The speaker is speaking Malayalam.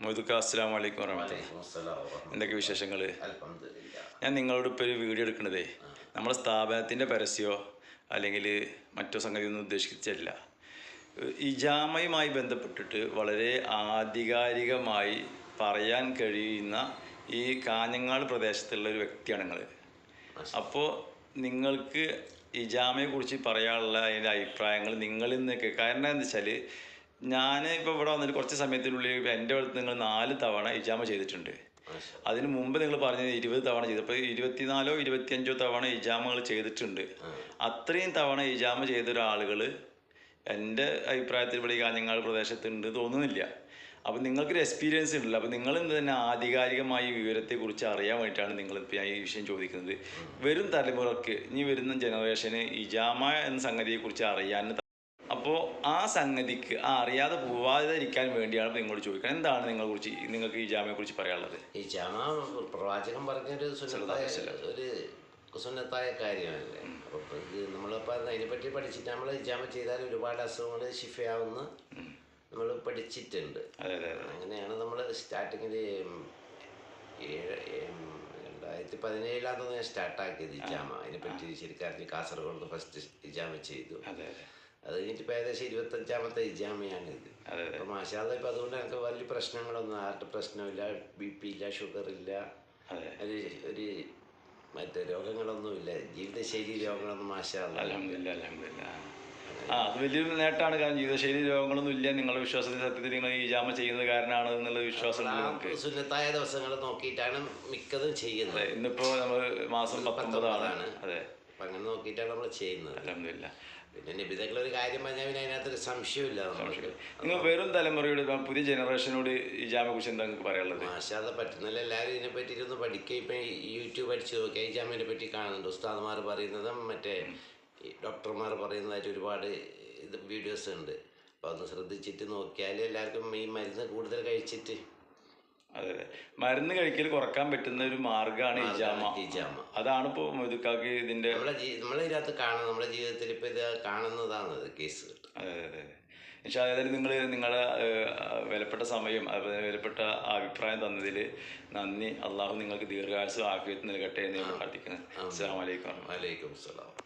മൊയ്തുക്ക അസ്സാം വലൈക്കും വറഹ്മത്തുള്ളാഹി. എന്തൊക്കെ വിശേഷങ്ങൾ ഞാൻ നിങ്ങളോട് ഇപ്പോൾ ഒരു വീഡിയോ എടുക്കണതേ നമ്മുടെ സ്ഥാപനത്തിന്റെ പരസ്യമോ അല്ലെങ്കിൽ മറ്റോ സംഗതിയൊന്നും ഉദ്ദേശിച്ചല്ല ഇജാമയുമായി ബന്ധപ്പെട്ടിട്ട് വളരെ ആധികാരികമായി പറയാൻ കഴിയുന്ന ഈ കാഞ്ഞങ്ങാട് പ്രദേശത്തുള്ള ഒരു വ്യക്തിയാണ് നിങ്ങൾ അപ്പോൾ നിങ്ങൾക്ക് ഇജാമയെക്കുറിച്ച് പറയാനുള്ള അതിന്റെ അഭിപ്രായങ്ങൾ നിങ്ങളിൽ നിന്നൊക്കെ കാരണം എന്താ വെച്ചാൽ ഞാൻ ഇപ്പോൾ ഇവിടെ വന്നിട്ട് കുറച്ച് സമയത്തിനുള്ളിൽ എന്റെ അടുത്ത് നിങ്ങൾ നാല് തവണ ഇജാമ ചെയ്തിട്ടുണ്ട്. അതിന് മുമ്പ് നിങ്ങൾ പറഞ്ഞത് ഇരുപത് തവണ ചെയ്തു. അപ്പോൾ ഇരുപത്തിനാലോ ഇരുപത്തിയഞ്ചോ തവണ ഇജാമകൾ ചെയ്തിട്ടുണ്ട്. അത്രയും തവണ ഇജാമ ചെയ്ത ഒരാളുകൾ എന്റെ അഭിപ്രായത്തിൽ ഇവിടെ ഈ കാഞ്ഞങ്ങാട് പ്രദേശത്തുണ്ട് തോന്നുന്നില്ല. അപ്പോൾ നിങ്ങൾക്കൊരു എക്സ്പീരിയൻസ് ഉണ്ടല്ലോ. അപ്പോൾ നിങ്ങൾ തന്നെ ആധികാരികമായി വിവരത്തെക്കുറിച്ച് അറിയാൻ വേണ്ടിയിട്ടാണ് നിങ്ങൾ ഇപ്പോൾ ഞാൻ ഈ വിഷയം ചോദിക്കുന്നത്. വരും തലമുറയ്ക്ക് ഇനി വരുന്ന ജനറേഷന് ഇജാമ എന്ന സംഗതിയെക്കുറിച്ച് അറിയാൻ അപ്പോൾ ആ സംഗതിക്ക് ആ അറിയാതെ പോവാതിരിക്കാൻ വേണ്ടിയാണ് നിങ്ങളോട് ചോദിക്കുന്നത്. എന്താണ് നിങ്ങളെ കുറിച്ച് നിങ്ങൾക്ക് ഈ ജാമയെ കുറിച്ച് പറയാനുള്ളത്? ഈ ജാമ പ്രവാചകൻ പറഞ്ഞൊരു ഒരു സുന്നത്തായ കാര്യമല്ലേ അപ്പോൾ നമ്മളിപ്പോൾ അതിനെപ്പറ്റി പഠിച്ചിട്ട് നമ്മൾ ജാമ ചെയ്താൽ ഒരുപാട് അസുഖങ്ങൾ ശിഫയാവുന്ന നമ്മൾ പഠിച്ചിട്ടുണ്ട്. അങ്ങനെയാണ് നമ്മൾ സ്റ്റാർട്ടിങ്ങിൽ രണ്ടായിരത്തി പതിനേഴിലാണ് ഞാൻ സ്റ്റാർട്ടാക്കിയത് ഇജാമ അതിനെപ്പറ്റി ശരിക്കും അറിഞ്ഞ് കാസർഗോഡ് ഫസ്റ്റ് ഇജാമ ചെയ്തു. അതെ കഴിഞ്ഞിട്ട് ഇപ്പോൾ ഏകദേശം ഇരുപത്തഞ്ചാമത്തെ ഇജാമയാണ് ഇത് അപ്പോൾ മാഷാല്ല ഇപ്പം അതുകൊണ്ട് എനിക്ക് വലിയ പ്രശ്നങ്ങളൊന്നും ഹാർട്ട് പ്രശ്നമില്ല ബി പി ഇല്ല ഷുഗർ ഇല്ല ഒരു ഒരു മറ്റേ രോഗങ്ങളൊന്നുമില്ല. ജീവിതശൈലി രോഗങ്ങളൊന്നും മാഷാല്ല. അലഹമില്ല അലഹമില്ല ആ അത് വലിയൊരു നേട്ടമാണ്. കാരണം ജീവിതശൈലി രോഗങ്ങളൊന്നും ഇല്ല. നിങ്ങളുടെ വിശ്വാസത്തിൽ സത്യത്തിൽ നിങ്ങൾ ഈ ജാമ ചെയ്യുന്നത് കാരണമാണ് എന്നുള്ള വിശ്വാസം സുന്നത്തായ ദിവസങ്ങൾ നോക്കിയിട്ടാണ് മിക്കതും ചെയ്യുന്നത്. ഇന്നിപ്പോ നമ്മൾ മാസം പത്തൊമ്പതാണ്. അതെ. അപ്പം അങ്ങനെ നോക്കിയിട്ടാണ് നമ്മൾ ചെയ്യുന്നത്. അലഹമില്ല പിന്നെ നിബിതക്കുള്ള ഒരു കാര്യം പറഞ്ഞാൽ പിന്നെ അതിനകത്തൊരു സംശയമില്ല നമുക്ക്. നിങ്ങൾ വെറും തലമുറയോട് പുതിയ ജനറേഷനോട് ഈ ജാമയെ കുറിച്ച് എന്താ നിങ്ങൾക്ക് പറയാനുള്ളത്? മാഷാതെ പറ്റുന്നില്ല എല്ലാവരും ഇതിനെ പറ്റി ഇരുന്ന് പഠിക്കുക. ഇപ്പം യൂട്യൂബ് അടിച്ച് നോക്കി ഈ ജാമിനെ പറ്റി കാണുന്നുണ്ട്. ഉസ്താദ്മാർ പറയുന്നതും മറ്റേ ഡോക്ടർമാർ പറയുന്നതായിട്ട് ഒരുപാട് ഇത് വീഡിയോസ് ഉണ്ട് അപ്പോൾ ഒന്ന് ശ്രദ്ധിച്ചിട്ട് നോക്കിയാൽ എല്ലാവർക്കും ഈ മരുന്ന് കൂടുതൽ കഴിച്ചിട്ട് അതെ അതെ. മരുന്ന് കഴിക്കൽ കുറയ്ക്കാൻ പറ്റുന്ന ഒരു മാർഗമാണ് ഇജാമ. ജാമ അതാണ് ഇപ്പോൾ മൊയ്തുക്കാക്ക് ഇതിന്റെ നമ്മളെ നമ്മളെ ഇതിനകത്ത് കാണുന്ന നമ്മുടെ ജീവിതത്തിൽ ഇപ്പൊ ഇത് കാണുന്നതാണ് ഇത് കേസ് അതെ അതെ അതെ. പക്ഷേ ഏതായാലും നിങ്ങൾ നിങ്ങളുടെ വിലപ്പെട്ട സമയം അതുപോലെ വിലപ്പെട്ട അഭിപ്രായം തന്നതിൽ നന്ദി. അള്ളാഹു നിങ്ങൾക്ക് ദീർഘായുസ് ആഫിയത്ത് നൽകട്ടെ എന്ന് ഞാൻ പ്രാർത്ഥിക്കുന്നത് അസ്സാം വലൈക്കും വലൈക്കും സ്ലാം.